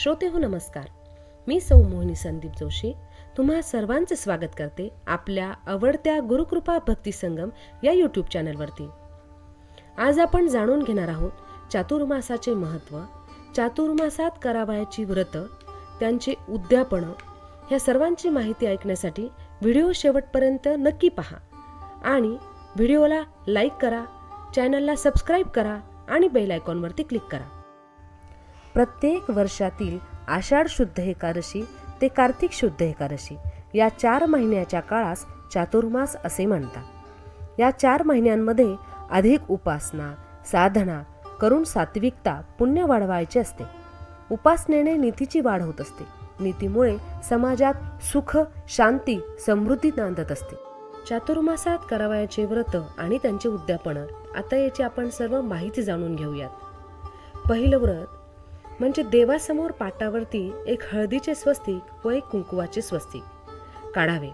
श्रोते हो नमस्कार. मी सौ मोहिनी संदीप जोशी. तुम्हा सर्वांचे स्वागत करते आपल्या आवडत्या गुरुकृपा भक्ती संगम या यूट्यूब चॅनलवरती आज आपण जाणून घेणार आहोत चातुर्मासाचे महत्त्व चातुर्मासात करावयाची व्रतं त्यांचे उद्यापनं ह्या सर्वांची माहिती ऐकण्यासाठी व्हिडिओ शेवटपर्यंत नक्की पहा आणि व्हिडिओला लाईक करा चॅनलला सबस्क्राईब करा आणि बेल आयकॉनवरती क्लिक करा. प्रत्येक वर्षातील आषाढ शुद्ध एकादशी ते कार्तिक शुद्ध एकादशी या चार महिन्याच्या काळास चातुर्मास असे म्हणतात. या चार महिन्यांमध्ये अधिक उपासना साधना करून सात्विकता पुण्य वाढवायचे असते. उपासनेने नीतीची वाढ होत असते. नीतीमुळे समाजात सुख शांती समृद्धी नांदत असते. चातुर्मासात करावयाचे व्रत आणि त्यांचे उद्यापन आता याची आपण सर्व माहिती जाणून घेऊयात. पहिलं व्रत म्हणजे देवासमोर पाटावरती एक हळदीचे स्वस्तिक व एक कुंकुवाचे स्वस्तिक. काढावे.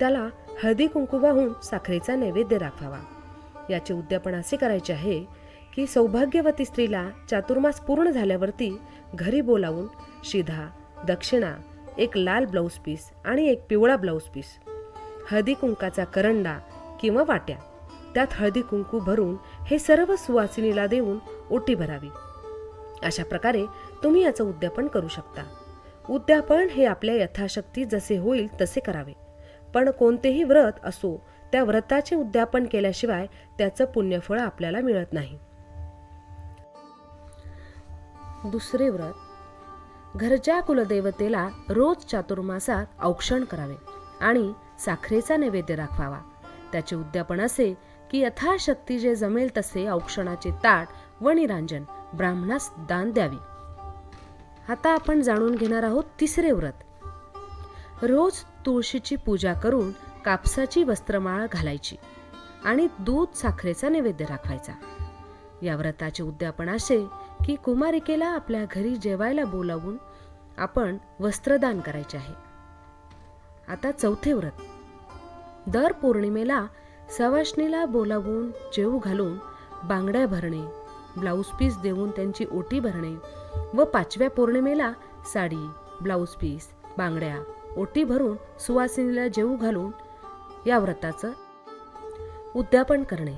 त्याला हळदी कुंकू वाहून साखरेचा नैवेद्य दाखवावा. याचे उद्यापन असे करायचे आहे की सौभाग्यवती स्त्रीला चातुर्मास पूर्ण झाल्यावरती घरी बोलावून शिधा दक्षिणा एक लाल ब्लाऊज पीस आणि एक पिवळा ब्लाऊज पीस हळदी कुंकाचा करंडा किंवा वाट्या त्यात हळदी कुंकू भरून हे सर्व सुवासिनीला देऊन ओटी भरावी. अशा प्रकारे तुम्ही याचं उद्यापन करू शकता. उद्यापन हे आपल्या यथाशक्ती जसे होईल तसे करावे. पण कोणतेही व्रत असो त्या व्रताचे उद्यापन केल्याशिवाय त्याचं पुण्यफळ आपल्याला मिळत नाही. दुसरे व्रत. घरच्या कुलदेवतेला रोज चातुर्मासात औक्षण करावे आणि साखरेचा नैवेद्य दाखवावा त्याचे उद्यापन असे की यथाशक्ती जे जमेल तसे औक्षणाचे ताट व निरांजन ब्राह्मणास दान द्यावे. आता आपण जाणून घेणार आहोत तिसरे व्रत. रोज तुळशीची पूजा करून कापसाची वस्त्रमाळ घालायची आणि दूध साखरेचा नैवेद्य राखवायचा. या व्रताचे उद्यापन असे की कुमारिकेला आपल्या घरी जेवायला बोलावून आपण वस्त्रदान करायचे आहे. आता चौथे व्रत. दर पौर्णिमेला सवाष्णीला बोलावून जेऊ घालून बांगड्या भरणे ब्लाऊज पीस देऊन त्यांची ओटी भरणे व पाचव्या पौर्णिमेला साडी ब्लाऊज पीस बांगड्या ओटी भरून सुवासिनीला जेवू घालून या व्रताचं उद्यापन करणे.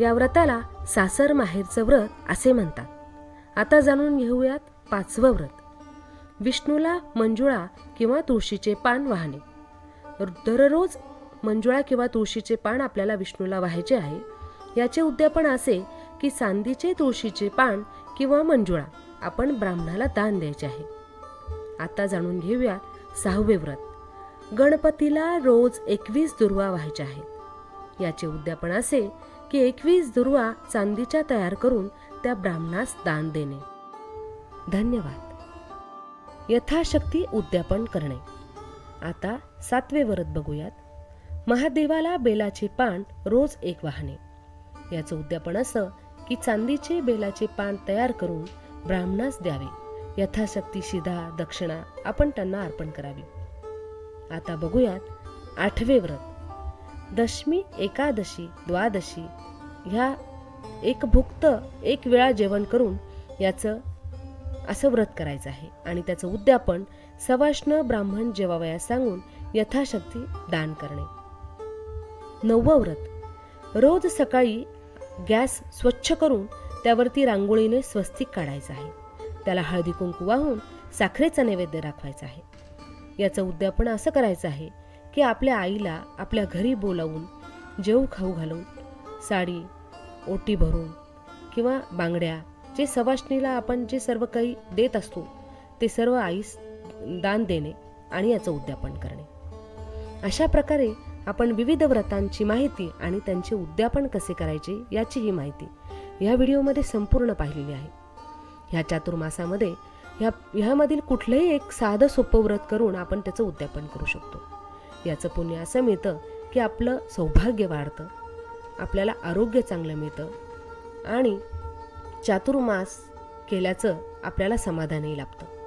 या व्रताला सासर माहेरचं व्रत असे म्हणतात. आता जाणून घेऊयात पाचवं व्रत. विष्णूला मंजुळा किंवा तुळशीचे पान वाहणे. दररोज मंजुळा किंवा तुळशीचे पान आपल्याला विष्णूला व्हायचे आहे. याचे उद्यापन असे की चांदीचे तुळशीचे पान किंवा मंजुळा आपण ब्राह्मणाला दान द्यायचे आहे. आता जाणून घेऊया सहावे व्रत. गणपतीला रोज एकवीस दुर्वा व्हायच्या आहेत. याचे उद्यापन असे की एकवीस दुर्वा चांदीच्या तयार करून त्या ब्राह्मणास दान देणे. धन्यवाद. यथाशक्ती उद्यापन करणे. आता सातवे व्रत बघूयात. महादेवाला बेलाचे पान रोज एक वाहने याचं उद्यापन असं की चांदीचे बेलाचे पान तयार करून ब्राह्मणास द्यावे. यथाशक्ती शिधा दक्षिणा आपण त्यांना अर्पण करावी. आता बघूयात आठवे व्रत. दशमी एकादशी द्वादशी ह्या एक भुक्त एक वेळा जेवण करून याचं असं व्रत करायचं आहे आणि त्याचं उद्यापन सवाष्ण ब्राह्मण जेवावयास सांगून यथाशक्ती दान करणे. नववं व्रत. रोज सकाळी गॅस स्वच्छ करून त्यावरती रांगोळीने स्वस्तिक काढायचं आहे. त्याला हळदी कुंकू वाहून साखरेचा नैवेद्य राखवायचा आहे. याचं उद्यापन असं करायचं आहे की आपल्या आईला आपल्या घरी बोलावून जेवू खाऊ घालून साडी ओटी भरून किंवा बांगड्या जे सवाष्णीला आपण जे सर्व काही देत असतो ते सर्व आईस दान देणे आणि याचं उद्यापन करणे. अशा प्रकारे आपण विविध व्रतांची माहिती आणि त्यांचे उद्यापन कसे करायचे याचीही माहिती ह्या व्हिडिओमध्ये संपूर्ण पाहिलेली आहे. ह्या चातुर्मासामध्ये ह्या ह्यामधील कुठलंही एक साधं सोपं व्रत करून आपण त्याचं उद्यापन करू शकतो. याचं पुण्य असं मिळतं की आपलं सौभाग्य वाढतं आपल्याला आरोग्य चांगलं मिळतं आणि चातुर्मास केल्याचं आपल्याला समाधानही लाभतं.